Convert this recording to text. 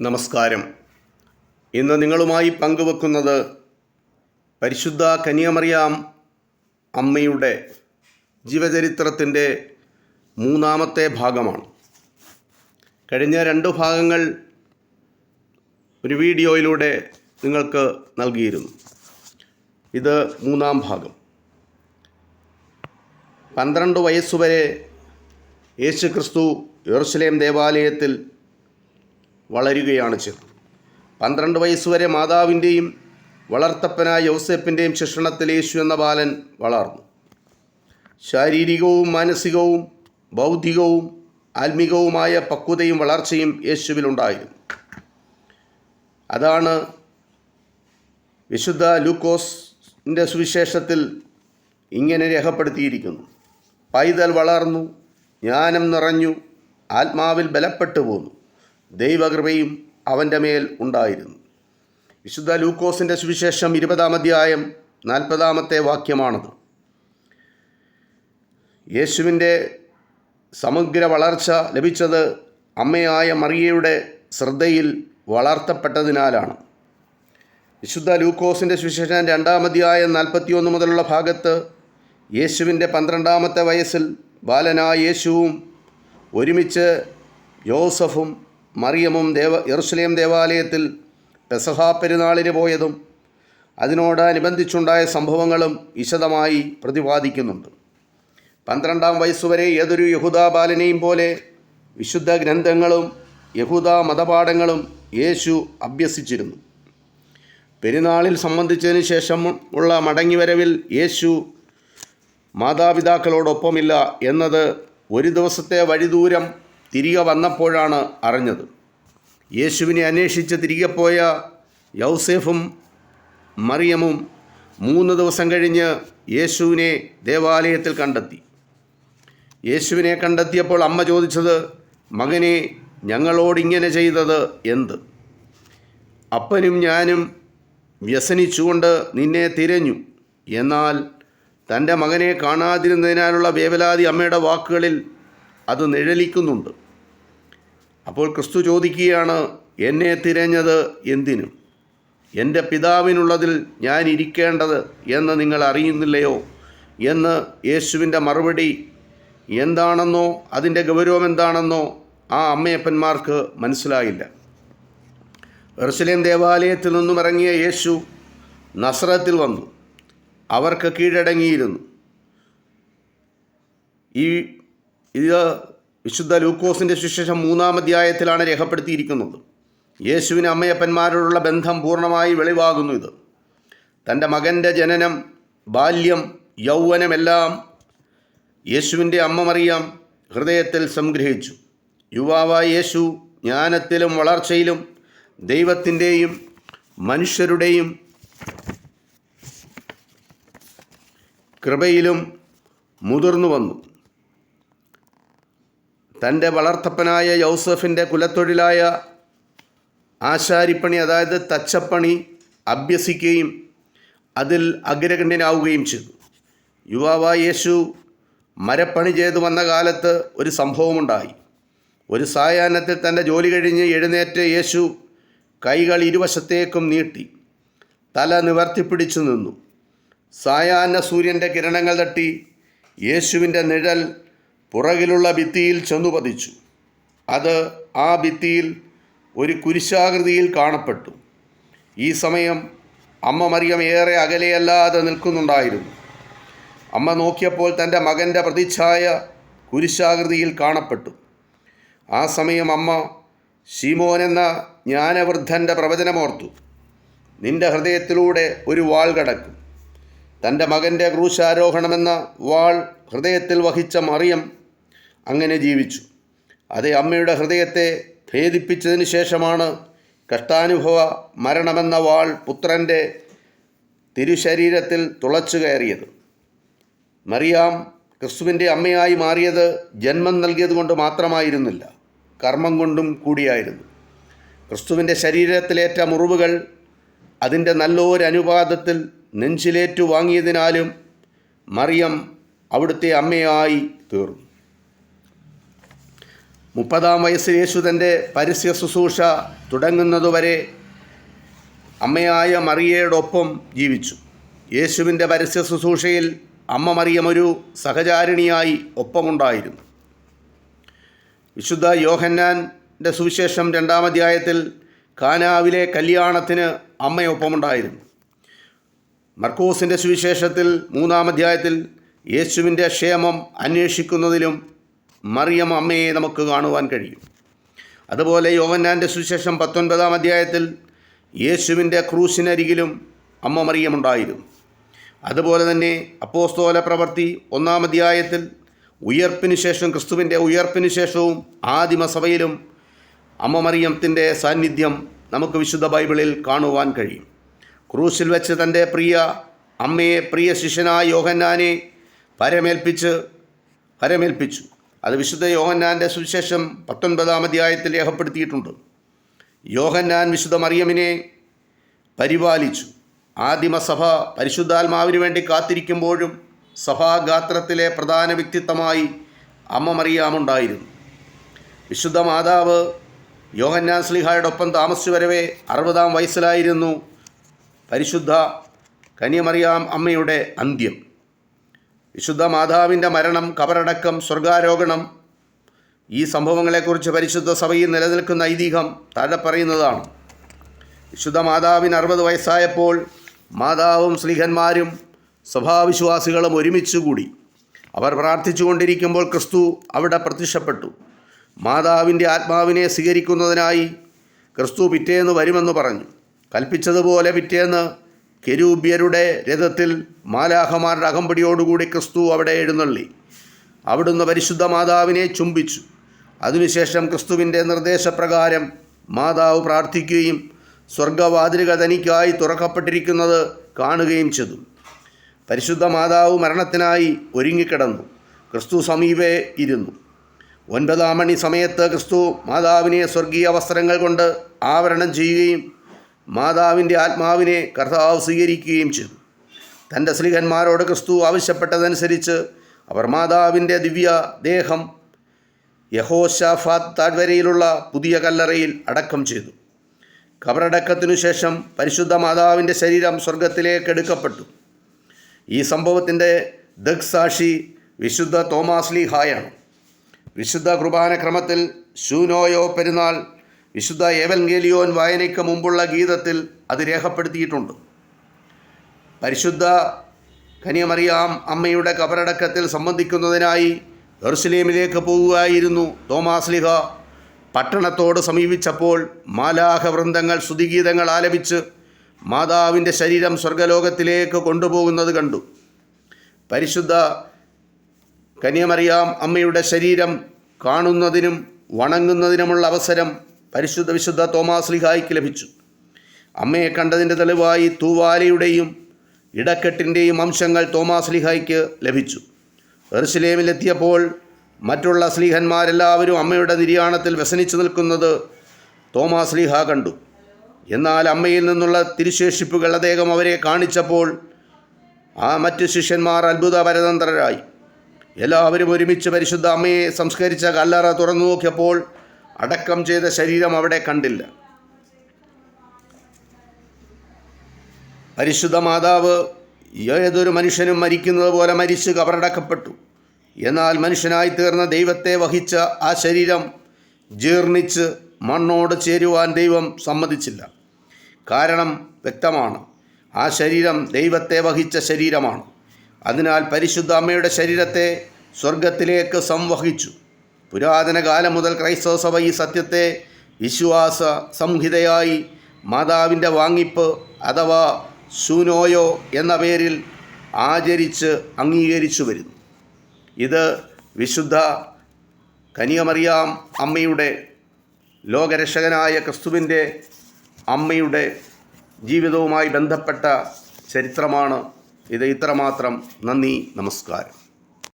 നമസ്കാരം. ഇന്ന് നിങ്ങളുമായി പങ്കുവെക്കുന്നത് പരിശുദ്ധ കനിയമറിയാം അമ്മയുടെ ജീവചരിത്രത്തിന്റെ മൂന്നാമത്തെ ഭാഗമാണ്. കഴിഞ്ഞ രണ്ട് ഭാഗങ്ങൾ ഒരു വീഡിയോയിലൂടെ നിങ്ങൾക്ക് നൽകിയിരുന്നു. ഇത് മൂന്നാം ഭാഗം. പന്ത്രണ്ട് വയസ്സുവരെ യേശുക്രിസ്തു യെറുസലേം ദേവാലയത്തിൽ വളരുകയാണ് ചെയ്തത്. പന്ത്രണ്ട് വയസ്സുവരെ മാതാവിന്റെയും വളർത്തപ്പനായ യൗസേപ്പിന്റെയും ശിക്ഷണത്തിൽ യേശു എന്ന ബാലൻ വളർന്നു. ശാരീരികവും മാനസികവും ബൗദ്ധികവും ആത്മികവുമായ പക്വതയും വളർച്ചയും യേശുവിലുണ്ടായിരുന്നു അതാണ് വിശുദ്ധ ലൂക്കോസിന്റെ സുവിശേഷത്തിൽ ഇങ്ങനെ രേഖപ്പെടുത്തിയിരിക്കുന്നു. പൈതൽ വളർന്നു ജ്ഞാനം നിറഞ്ഞു ആത്മാവിൽ ബലപ്പെട്ടു പോന്നു. ദൈവകൃപയും അവന്റെ മേൽ ഉണ്ടായിരുന്നു. വിശുദ്ധ ലൂക്കോസിന്റെ സുവിശേഷം ഇരുപതാം അധ്യായം നാൽപ്പതാമത്തെ വാക്യമാണത്. യേശുവിന്റെ സമഗ്ര വളർച്ച ലഭിച്ചത് അമ്മയായ മറിയയുടെ ശ്രദ്ധയിൽ വളർത്തപ്പെട്ടതിനാലാണ്. വിശുദ്ധ ലൂക്കോസിന്റെ സുവിശേഷം രണ്ടാം അധ്യായം നാൽപ്പത്തിയൊന്ന് മുതലുള്ള ഭാഗത്ത് യേശുവിന്റെ പന്ത്രണ്ടാമത്തെ വയസ്സിൽ ബാലനായ യേശുവും ഒരുമിച്ച് യോസഫും മറിയമും ദേവ യെറുസലേം ദേവാലയത്തിൽ പെസഹാ പെരുന്നാളിന് പോയതും അതിനോടനുബന്ധിച്ചുണ്ടായ സംഭവങ്ങളും വിശദമായി പ്രതിപാദിക്കുന്നുണ്ട്. പന്ത്രണ്ടാം വയസ്സുവരെ ഏതൊരു യഹൂദ ബാലനെയും പോലെ വിശുദ്ധ ഗ്രന്ഥങ്ങളും യഹൂദ മതപാഠങ്ങളും യേശു അഭ്യസിച്ചിരുന്നു. പെരുന്നാളിൽ സംബന്ധിച്ചതിന് ശേഷം ഉള്ള മടങ്ങിവരവിൽ യേശു മാതാപിതാക്കളോടൊപ്പമില്ല എന്നത് ഒരു ദിവസത്തെ വഴിദൂരം തിരികെ വന്നപ്പോഴാണ് അറിഞ്ഞത്. യേശുവിനെ അന്വേഷിച്ച് തിരികെ പോയ യൗസേഫും മറിയമും മൂന്ന് ദിവസം കഴിഞ്ഞ് യേശുവിനെ ദേവാലയത്തിൽ കണ്ടെത്തി. യേശുവിനെ കണ്ടെത്തിയപ്പോൾ അമ്മ ചോദിച്ചത് മകനെ ഞങ്ങളോടിങ്ങനെ ചെയ്തത് എന്ത്? അപ്പനും ഞാനും വ്യസനിച്ചുകൊണ്ട് നിന്നെ തിരഞ്ഞു. എന്നാൽ തന്റെ മകനെ കാണാതിരുന്നതിനാലുള്ള വേവലാതി അമ്മയുടെ വാക്കുകളിൽ അത് നിഴലിക്കുന്നുണ്ട്. അപ്പോൾ ക്രിസ്തു ചോദിക്കുകയാണ് എന്നെ തിരഞ്ഞത് എന്തിനും? എന്റെ പിതാവിനുള്ളതിൽ ഞാൻ ഇരിക്കേണ്ടത് എന്ന് നിങ്ങൾ അറിയുന്നില്ലയോ എന്ന് യേശുവിന്റെ മറുപടി എന്താണെന്നോ അതിന്റെ ഗൗരവം എന്താണെന്നോ ആ അമ്മയപ്പന്മാർക്ക് മനസ്സിലായില്ല. എറുസലേം ദേവാലയത്തിൽ നിന്നും ഇറങ്ങിയ യേശു നസ്രത്തിൽ വന്നു. അവർക്ക് കീഴടങ്ങിയിരുന്നു. ഈ ഇത് വിശുദ്ധ ലൂക്കോസിന്റെ സുശേഷം മൂന്നാം അധ്യായത്തിലാണ് രേഖപ്പെടുത്തിയിരിക്കുന്നത്. യേശുവിന് അമ്മയപ്പന്മാരോടുള്ള ബന്ധം പൂർണമായി വെളിവാകുന്നു ഇത്. തന്റെ മകന്റെ ജനനം ബാല്യം യൗവനമെല്ലാം യേശുവിന്റെ അമ്മ മറിയാം ഹൃദയത്തിൽ സംഗ്രഹിച്ചു. യുവാവായ യേശു ജ്ഞാനത്തിലും വളർച്ചയിലും ദൈവത്തിന്റെയും മനുഷ്യരുടെയും കൃപയിലും മുതിർന്നു വന്നു. തന്റെ വളർത്തപ്പനായ യൗസഫിന്റെ കുലത്തൊഴിലായ ആശാരിപ്പണി അതായത് തച്ചപ്പണി അഭ്യസിക്കുകയും അതിൽ അഗ്രഗണ്യനാവുകയും ചെയ്തു. യുവാവായ യേശു മരപ്പണി ചെയ്തു വന്ന കാലത്ത് ഒരു സംഭവമുണ്ടായി. ഒരു സായാഹ്നത്തിൽ തന്റെ ജോലി കഴിഞ്ഞ് എഴുന്നേറ്റ് യേശു കൈകൾ ഇരുവശത്തേക്കും നീട്ടി തല നിവർത്തിപ്പിടിച്ചു നിന്നു. സായാഹ്ന സൂര്യന്റെ കിരണങ്ങൾ തട്ടി യേശുവിന്റെ നിഴൽ പുറകിലുള്ള ഭിത്തിയിൽ ചെന്നു പതിച്ചു. അത് ആ ഭിത്തിയിൽ ഒരു കുരിശാകൃതിയിൽ കാണപ്പെട്ടു. ഈ സമയം അമ്മ മറിയം ഏറെ അകലെയല്ലാതെ നിൽക്കുന്നുണ്ടായിരുന്നു. അമ്മ നോക്കിയപ്പോൾ തന്റെ മകന്റെ പ്രതിച്ഛായ കുരിശാകൃതിയിൽ കാണപ്പെട്ടു. ആ സമയം അമ്മ ശീമോൻ എന്ന ജ്ഞാനവൃദ്ധന്റെ പ്രവചനമോർത്തു. നിന്റെ ഹൃദയത്തിലൂടെ ഒരു വാൾ കടക്കും. തന്റെ മകന്റെ ക്രൂശാരോഹണമെന്ന വാൾ ഹൃദയത്തിൽ വഹിച്ച മറിയം അങ്ങനെ ജീവിച്ചു. അതേ അമ്മയുടെ ഹൃദയത്തെ ഭേദിപ്പിച്ചതിന് ശേഷമാണ് കഷ്ടാനുഭവ മരണമെന്ന വാൾ പുത്രന്റെ തിരുശരീരത്തിൽ തുളച്ചു കയറിയത്. മറിയാം ക്രിസ്തുവിന്റെ അമ്മയായി മാറിയത് ജന്മം നൽകിയതുകൊണ്ട് മാത്രമായിരുന്നില്ല കർമ്മം കൊണ്ടും കൂടിയായിരുന്നു. ക്രിസ്തുവിന്റെ ശരീരത്തിലേറ്റ മുറിവുകൾ അതിന്റെ നല്ലൊരനുപാതത്തിൽ നെഞ്ചിലേറ്റു വാങ്ങിയതിനാലും മറിയം അവിടുത്തെ അമ്മയായി തീർന്നു. മുപ്പതാം വയസ്സിൽ യേശു തന്റെ പരസ്യ ശുശ്രൂഷ തുടങ്ങുന്നതുവരെ അമ്മയായ മറിയയോടൊപ്പം ജീവിച്ചു. യേശുവിന്റെ പരസ്യ ശുശ്രൂഷയിൽ അമ്മ മറിയം ഒരു സഹചാരിണിയായി ഒപ്പമുണ്ടായിരുന്നു. വിശുദ്ധ യോഹന്നാന്റെ സുവിശേഷം രണ്ടാം അധ്യായത്തിൽ കാനാവിലെ കല്യാണത്തിന് അമ്മയൊപ്പമുണ്ടായിരുന്നു. മർക്കോസിന്റെ സുവിശേഷത്തിൽ മൂന്നാം അധ്യായത്തിൽ യേശുവിന്റെ ക്ഷേമം അന്വേഷിക്കുന്നതിലും മറിയം അമ്മയെ നമുക്ക് കാണുവാൻ കഴിയും. അതുപോലെ യോവന്നാന്റെ സുശേഷം പത്തൊൻപതാം അധ്യായത്തിൽ യേശുവിന്റെ ക്രൂശിനരികിലും അമ്മ മറിയം മറിയമുണ്ടായിരുന്നു അതുപോലെ തന്നെ അപ്പോസ്തോല പ്രവർത്തി ഒന്നാം അധ്യായത്തിൽ ഉയർപ്പിന് ശേഷം ക്രിസ്തുവിന്റെ ഉയർപ്പിന് ശേഷവും ആദിമസഭയിലും അമ്മ മറിയത്തിന്റെ സാന്നിധ്യം നമുക്ക് വിശുദ്ധ ബൈബിളിൽ കാണുവാൻ കഴിയും. ക്രൂശിൽ വെച്ച് തന്റെ പ്രിയ അമ്മയെ പ്രിയ ശിഷ്യനായ യോഹന്നാനെ പരമേൽപ്പിച്ച് പരമേൽപ്പിച്ചു. അത് വിശുദ്ധ യോഹന്നാന്റെ സുവിശേഷം പത്തൊൻപതാം അധ്യായത്തിൽ രേഖപ്പെടുത്തിയിട്ടുണ്ട്. യോഹന്നാൻ വിശുദ്ധ മറിയമിനെ പരിപാലിച്ചു. ആദിമസഭ പരിശുദ്ധാത്മാവിന് വേണ്ടി കാത്തിരിക്കുമ്പോഴും സഭാഗാത്രത്തിലെ പ്രധാന വ്യക്തിത്വമായി അമ്മ മറിയാമുണ്ടായിരുന്നു വിശുദ്ധ മാതാവ് യോഹന്നാൻ സ്ലിഹായോടൊപ്പം താമസിച്ചു വരവേ അറുപതാം വയസ്സിലായിരുന്നു പരിശുദ്ധ കനിയമറിയാം അമ്മയുടെ അന്ത്യം. വിശുദ്ധ മാതാവിന്റെ മരണം കബറടക്കം സ്വർഗാരോഹണം ഈ സംഭവങ്ങളെക്കുറിച്ച് പരിശുദ്ധ സഭയിൽ നിലനിൽക്കുന്ന ഐതിഹ്യം താഴെ പറയുന്നതാണ്. വിശുദ്ധ മാതാവിന് അറുപത് വയസ്സായപ്പോൾ മാതാവും സ്ലിഹന്മാരും സഭാവിശ്വാസികളും ഒരുമിച്ചുകൂടി. അവർ പ്രാർത്ഥിച്ചുകൊണ്ടിരിക്കുമ്പോൾ ക്രിസ്തു അവിടെ പ്രത്യക്ഷപ്പെട്ടു. മാതാവിന്റെ ആത്മാവിനെ സ്വീകരിക്കുന്നതിനായി ക്രിസ്തു പിറ്റേന്ന് വരുമെന്ന് പറഞ്ഞു. കൽപ്പിച്ചതുപോലെ പിറ്റേന്ന് കെരൂബ്യരുടെ രഥത്തിൽ മാലാഹമാരുടെ അകമ്പടിയോടുകൂടി ക്രിസ്തു അവിടെ എഴുന്നള്ളി. അവിടുന്ന് പരിശുദ്ധ മാതാവിനെ ചുംബിച്ചു. അതിനുശേഷം ക്രിസ്തുവിന്റെ നിർദ്ദേശപ്രകാരം മാതാവ് പ്രാർത്ഥിക്കുകയും സ്വർഗവാതിലുകൾ തനിക്കായി തുറക്കപ്പെട്ടിരിക്കുന്നത് കാണുകയും ചെയ്തു. പരിശുദ്ധ മാതാവ് മരണത്തിനായി ഒരുങ്ങിക്കിടന്നു. ക്രിസ്തു സമീപേ ഇരുന്നു. ഒൻപതാം മണി സമയത്ത് ക്രിസ്തു മാതാവിനെ സ്വർഗീയ വസ്ത്രങ്ങൾ കൊണ്ട് ആവരണം ചെയ്യുകയും മാതാവിന്റെ ആത്മാവിനെ കർത്താവ് സ്വീകരിക്കുകയും ചെയ്തു. തന്റെ സ്ത്രീകന്മാരോട് ക്രിസ്തു ആവശ്യപ്പെട്ടതനുസരിച്ച് അവർ മാതാവിന്റെ ദിവ്യ ദേഹം യഹോഷാഫാത്ത് താഴ്വരയിലുള്ള പുതിയ കല്ലറയിൽ അടക്കം ചെയ്തു. കബറടക്കത്തിനു ശേഷം പരിശുദ്ധ മാതാവിന്റെ ശരീരം സ്വർഗത്തിലേക്ക് എടുക്കപ്പെട്ടു. ഈ സംഭവത്തിന്റെ ദഗ്സാക്ഷി വിശുദ്ധ തോമാസ് ഹായാണ് വിശുദ്ധ കുർബാന ക്രമത്തിൽ ശൂനോയോ പെരുന്നാൾ വിശുദ്ധ ഏവൻഗേലിയോൻ വായനയ്ക്ക് മുമ്പുള്ള ഗീതത്തിൽ അത് രേഖപ്പെടുത്തിയിട്ടുണ്ട്. പരിശുദ്ധ കനിയമറിയാം അമ്മയുടെ കബറടക്കത്തിൽ സംബന്ധിക്കുന്നതിനായി എറുസലേമിലേക്ക് പോവുകയായിരുന്നു തോമാസ്ലിഹ പട്ടണത്തോട് സമീപിച്ചപ്പോൾ മാലാഹ വൃന്ദങ്ങൾ സ്തുതിഗീതങ്ങൾ ആലപിച്ച് മാതാവിന്റെ ശരീരം സ്വർഗലോകത്തിലേക്ക് കൊണ്ടുപോകുന്നത് കണ്ടു. പരിശുദ്ധ കനിയമറിയാം അമ്മയുടെ ശരീരം കാണുന്നതിനും വണങ്ങുന്നതിനുമുള്ള അവസരം പരിശുദ്ധ വിശുദ്ധ തോമാസ് ലിഹായിക്ക് ലഭിച്ചു. അമ്മയെ കണ്ടതിന്റെ തെളിവായി തൂവാലയുടെയും ഇടക്കെട്ടിന്റെയും അംശങ്ങൾ തോമാസ് ലിഹായിക്ക് ലഭിച്ചു. എറുസലേമിലെത്തിയപ്പോൾ മറ്റുള്ള സ്ലീഹന്മാരെല്ലാവരും അമ്മയുടെ നിര്യാണത്തിൽ വ്യസനിച്ചു നിൽക്കുന്നത് തോമാസ് ലീഹ കണ്ടു. എന്നാൽ അമ്മയിൽ നിന്നുള്ള തിരുശേഷിപ്പുകൾ അദ്ദേഹം അവരെ കാണിച്ചപ്പോൾ ആ മറ്റ് ശിഷ്യന്മാർ അത്ഭുത പരതന്ത്രരായി. എല്ലാവരും ഒരുമിച്ച് പരിശുദ്ധ അമ്മയെ സംസ്കരിച്ച കല്ലറ തുറന്നു നോക്കിയപ്പോൾ അടക്കം ചെയ്ത ശരീരം അവിടെ കണ്ടില്ല. പരിശുദ്ധ മാതാവ് ഏതൊരു മനുഷ്യനും മരിക്കുന്നത് പോലെ മരിച്ച് കബറടക്കപ്പെട്ടു. എന്നാൽ മനുഷ്യനായി തീർന്ന ദൈവത്തെ വഹിച്ച ആ ശരീരം ജീർണിച്ച് മണ്ണോട് ചേരുവാൻ ദൈവം സമ്മതിച്ചില്ല. കാരണം വ്യക്തമാണ് ആ ശരീരം ദൈവത്തെ വഹിച്ച ശരീരമാണ്. അതിനാൽ പരിശുദ്ധ അമ്മയുടെ ശരീരത്തെ സ്വർഗത്തിലേക്ക് സംവഹിച്ചു. പുരാതന കാലം മുതൽ ക്രൈസ്തവ സഭ ഈ സത്യത്തെ വിശ്വാസ സംഹിതയായി മാതാവിന്റെ വാങ്ങിപ്പ് അഥവാ ശൂനോയോ എന്ന പേരിൽ ആചരിച്ച് അംഗീകരിച്ചു വരുന്നു. ഇത് വിശുദ്ധ കനിയമറിയാം അമ്മയുടെ ലോകരക്ഷകനായ ക്രിസ്തുവിന്റെ അമ്മയുടെ ജീവിതവുമായി ബന്ധപ്പെട്ട ചരിത്രമാണ്. ഇത് ഇത്രമാത്രം. നന്ദി നമസ്കാരം.